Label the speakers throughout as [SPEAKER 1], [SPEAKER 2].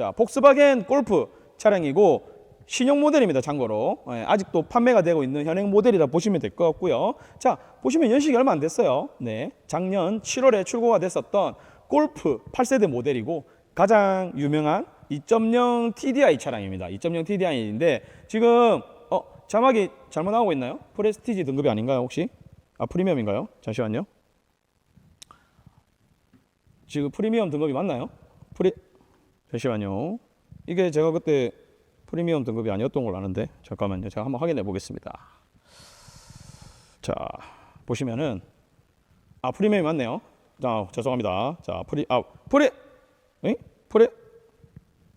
[SPEAKER 1] 자, 폭스바겐 골프 차량이고 신형 모델입니다. 참고로 예, 아직도 판매가 되고 있는 현행 모델이라 보시면 될 것 같고요. 자, 보시면 연식이 얼마 안 됐어요. 네, 작년 7월에 출고가 됐었던 골프 8세대 모델이고 가장 유명한 2.0 TDI 차량입니다. 2.0 TDI인데 지금 어 자막이 잘못 나오고 있나요? 프레스티지 등급이 아닌가요 혹시? 아 프리미엄인가요? 잠시만요. 지금 프리미엄 등급이 맞나요? 프리 잠시만요. 이게 제가 그때 프리미엄 등급이 아니었던 걸로 아는데 잠깐만요. 제가 한번 확인해 보겠습니다. 자 보시면은 아 프리미엄이 맞네요. 자 죄송합니다. 자 프리 아 프레 에 프레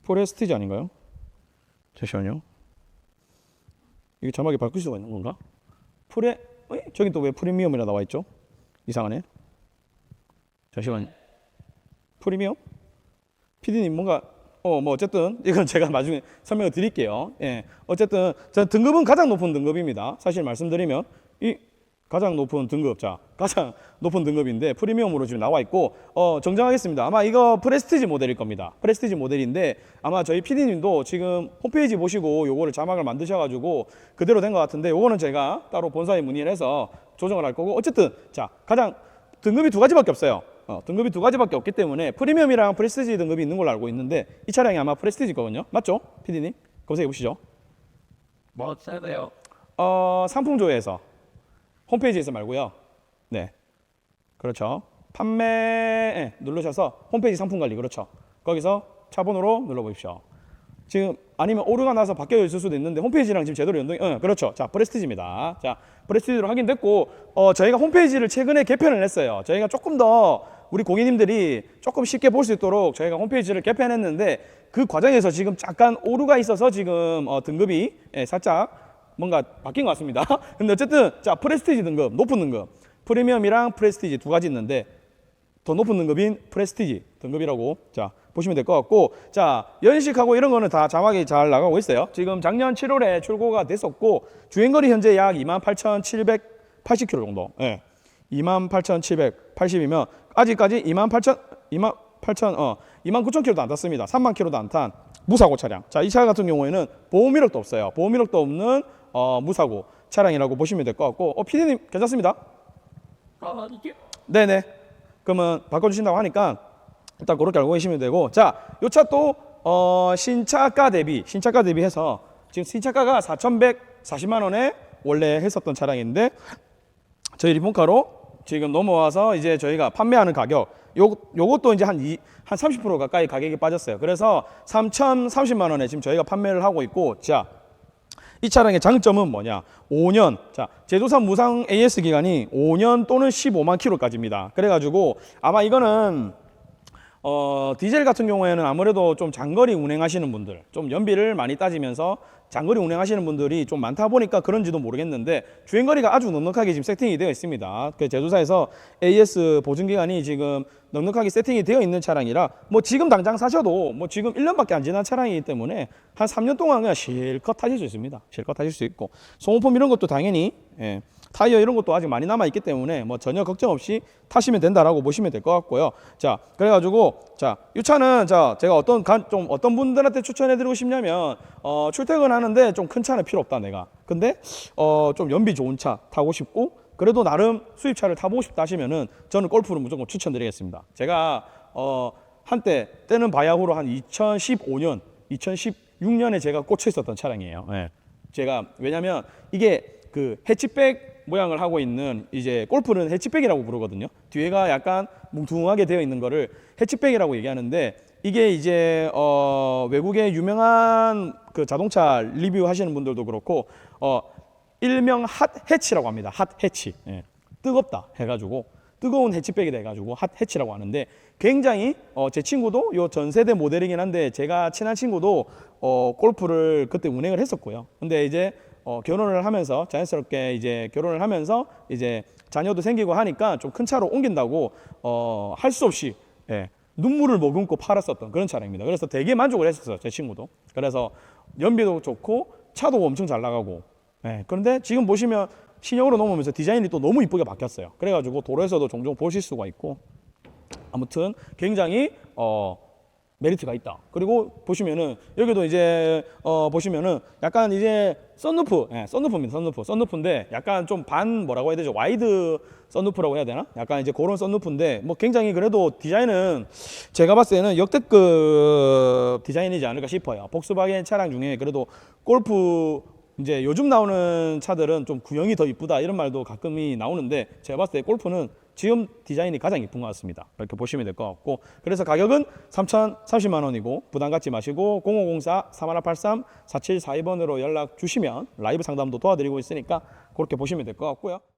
[SPEAKER 1] 프레스티지 아닌가요? 잠시만요. 이게 자막이 바뀔 수가 있는 건가? 프레 에? 저기 또 왜 프리미엄이라 나와 있죠? 이상하네. 잠시만. 프리미엄? 피디님 뭔가 어 뭐 어쨌든 이건 제가 나중에 설명을 드릴게요. 예. 어쨌든 저 등급은 가장 높은 등급입니다. 사실 말씀드리면 이 가장 높은 등급 자 가장 높은 등급인데 프리미엄으로 지금 나와 있고 어 정정하겠습니다. 아마 이거 프레스티지 모델일 겁니다. 프레스티지 모델인데 아마 저희 PD님도 지금 홈페이지 보시고 요거를 자막을 만드셔가지고 그대로 된 것 같은데 요거는 제가 따로 본사에 문의를 해서 조정을 할 거고 어쨌든 자 가장 등급이 두 가지밖에 없어요. 어, 등급이 두 가지밖에 없기 때문에 프리미엄이랑 프레스티지 등급이 있는 걸로 알고 있는데 이 차량이 아마 프레스티지거든요. 맞죠? PD님 검색해 보시죠.
[SPEAKER 2] 뭐 세대요?
[SPEAKER 1] 어, 상품조회에서 홈페이지에서 말고요. 네. 그렇죠. 판매 예, 누르셔서 홈페이지 상품 관리 그렇죠. 거기서 차번호로 눌러 보십시오. 지금 아니면 오류가 나서 바뀌어 있을 수도 있는데 홈페이지랑 지금 제대로 연동이 어, 그렇죠. 자, 프레스티지입니다. 자, 프레스티지로 확인됐고 어, 저희가 홈페이지를 최근에 개편을 했어요. 저희가 조금 더 우리 고객님들이 조금 쉽게 볼 수 있도록 저희가 홈페이지를 개편했는데 그 과정에서 지금 잠깐 오류가 있어서 지금 어, 등급이 예, 살짝 뭔가 바뀐 것 같습니다. 근데 어쨌든 자 프레스티지 등급 높은 등급 프리미엄이랑 프레스티지 두 가지 있는데 더 높은 등급인 프레스티지 등급이라고 자 보시면 될 것 같고 자 연식하고 이런 거는 다 자막이 잘 나가고 있어요. 지금 작년 7월에 출고가 됐었고 주행거리 현재 약 28,780km 정도. 예. 28,780이면 아직까지 28,000 28,000 어 29,000km도 안 탔습니다. 3만 km도 안 탄 무사고 차량. 자, 이 차 같은 경우에는 보험 이력도 없어요. 보험 이력도 없는 어, 무사고 차량이라고 보시면 될 것 같고 어 피디님 괜찮습니다.
[SPEAKER 2] 아 이게
[SPEAKER 1] 네네. 그러면 바꿔주신다고 하니까 일단 그렇게 알고 계시면 되고 자, 요차또 어, 신차가 대비 신차가 대비해서 지금 신차가가 4,140만 원에 원래 했었던 차량인데 저희 리본카로 지금 넘어와서 이제 저희가 판매하는 가격 요 요것도 이제 한 이, 한 30% 가까이 가격이 빠졌어요. 그래서 3,030만 원에 지금 저희가 판매를 하고 있고 자, 이 차량의 장점은 뭐냐? 5년. 자, 제조사 무상 AS 기간이 5년 또는 15만 킬로까지입니다. 그래 가지고 아마 이거는 어, 디젤 같은 경우에는 아무래도 좀 장거리 운행하시는 분들, 좀 연비를 많이 따지면서 장거리 운행하시는 분들이 좀 많다 보니까 그런지도 모르겠는데 주행거리가 아주 넉넉하게 지금 세팅이 되어 있습니다. 그 제조사에서 AS 보증 기간이 지금 넉넉하게 세팅이 되어 있는 차량이라 뭐 지금 당장 사셔도 뭐 지금 1년밖에 안 지난 차량이기 때문에 한 3년 동안 그냥 실컷 타실 수 있습니다. 실컷 타실 수 있고 소모품 이런 것도 당연히 예, 타이어 이런 것도 아직 많이 남아 있기 때문에 뭐 전혀 걱정 없이 타시면 된다라고 보시면 될 것 같고요. 자, 그래가지고 자, 이 차는 자 제가 어떤 간- 좀 어떤 분들한테 추천해드리고 싶냐면 어, 출퇴근하는데 좀 큰 차는 필요 없다 내가. 근데 어, 좀 연비 좋은 차 타고 싶고 그래도 나름 수입차를 타보고 싶다 하시면은 저는 골프를 무조건 추천드리겠습니다. 제가 어, 한때 때는 바야흐로 한 2015년, 2016년에 제가 꽂혀 있었던 차량이에요. 예. 제가 왜냐면 이게 그 해치백 모양을 하고 있는 이제 골프는 해치백이라고 부르거든요. 뒤에가 약간 뭉퉁하게 되어 있는 거를 해치백이라고 얘기하는데 이게 이제 어 외국의 유명한 그 자동차 리뷰 하시는 분들도 그렇고 어 일명 핫 해치라고 합니다. 핫 해치. 예. 뜨겁다 해 가지고 뜨거운 해치백이다 해가지고 핫 해치라고 하는데 굉장히 어, 제 친구도 요 전 세대 모델이긴 한데 제가 친한 친구도 어, 골프를 그때 운행을 했었고요. 근데 이제 어, 결혼을 하면서 자연스럽게 이제 결혼을 하면서 이제 자녀도 생기고 하니까 좀 큰 차로 옮긴다고 어, 할 수 없이 예, 눈물을 머금고 팔았었던 그런 차량입니다. 그래서 되게 만족을 했었어요. 제 친구도. 그래서 연비도 좋고 차도 엄청 잘 나가고 예, 그런데 지금 보시면 신형으로 넘으면서 디자인이 또 너무 이쁘게 바뀌었어요. 그래가지고 도로에서도 종종 보실 수가 있고 아무튼 굉장히 어 메리트가 있다. 그리고 보시면은 여기도 이제 어 보시면은 약간 이제 썬루프, 예, 썬루프입니다. 썬루프, 썬루프인데 약간 좀 반 뭐라고 해야 되죠? 와이드 썬루프라고 해야 되나? 약간 이제 그런 썬루프인데 뭐 굉장히 그래도 디자인은 제가 봤을 때는 역대급 디자인이지 않을까 싶어요. 복스바겐 차량 중에 그래도 골프 이제 요즘 나오는 차들은 좀 구형이 더 이쁘다 이런 말도 가끔이 나오는데 제가 봤을 때 골프는 지금 디자인이 가장 이쁜 것 같습니다. 이렇게 보시면 될 것 같고 그래서 가격은 3,030만 원이고 부담 갖지 마시고 0504 3183 4742번으로 연락 주시면 라이브 상담도 도와드리고 있으니까 그렇게 보시면 될 것 같고요.